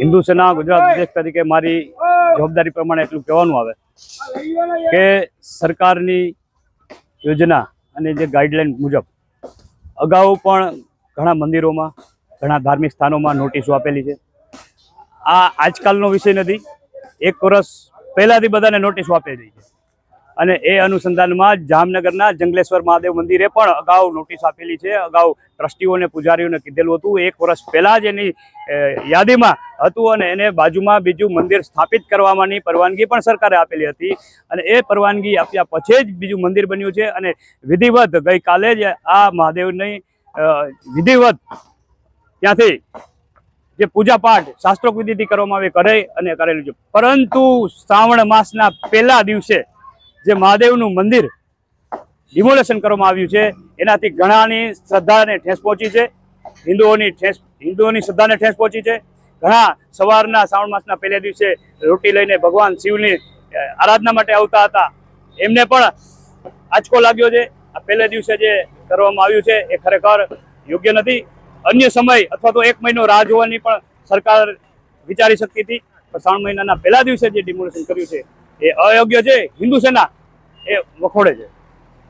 હિન્દુ સેના ગુજરાત અધ્યક્ષ તરીકે મારી જવાબદારી પ્રમાણે એટલું કહેવાનું આવે કે સરકારની યોજના અને જે ગાઈડલાઈન મુજબ અગાઉ પણ ઘણા મંદિરોમાં, ઘણા ધાર્મિક સ્થાનોમાં નોટિસો આપેલી છે. આ આજકાલનો વિષય નથી. એક વર્ષ પહેલાથી બધાને નોટિસો આપેલી છે. અને એ અનુસંધાનમાં જામનગરના જંગલેશ્વર મહાદેવ મંદિરે પણ અગાઉ નોટિસ આપેલી છે. અગાઉ ટ્રસ્ટીઓને, પૂજારીઓને કીધેલું હતું. એક વર્ષ પહેલાં જ એની યાદીમાં હતું અને એને બાજુમાં બીજું મંદિર સ્થાપિત કરવાની પરવાનગી પણ સરકારે આપેલી હતી. અને એ પરવાનગી આપ્યા પછી જ બીજું મંદિર બન્યું છે અને વિધિવત ગઈકાલે જ આ મહાદેવની વિધિવત ત્યાંથી જે પૂજાપાઠ શાસ્ત્રોક વિધિથી કરવામાં આવે કરે અને કરેલું છે. પરંતુ શ્રાવણ માસના પહેલા દિવસે જે મહાદેવનું મંદિર ડિમોલેશન કરવામાં આવ્યું છે, એનાથી ઘણાની શ્રદ્ધાને ઠેસ પહોંચી છે, હિન્દુઓની ઠેસ, હિન્દુઓની શ્રદ્ધાને ઠેસ પહોંચી છે. ઘણા સવારના શ્રાવણ માસના પહેલા દિવસે રોટી લઈને ભગવાન શિવની આરાધના માટે આવતા હતા. એમને પણ આંચકો લાગ્યો છે. આ પહેલે દિવસે જે કરવામાં આવ્યું છે, એ ખરેખર યોગ્ય નથી. અન્ય સમય અથવા તો એક મહિનો રાહ જોવાની પણ સરકાર વિચારી શકતી હતી. પણ શ્રાવણ મહિનાના પહેલા દિવસે જે ડિમોલેશન કર્યું છે એ અયોગ્ય છે. હિન્દુ સેના એ વખોડે છે.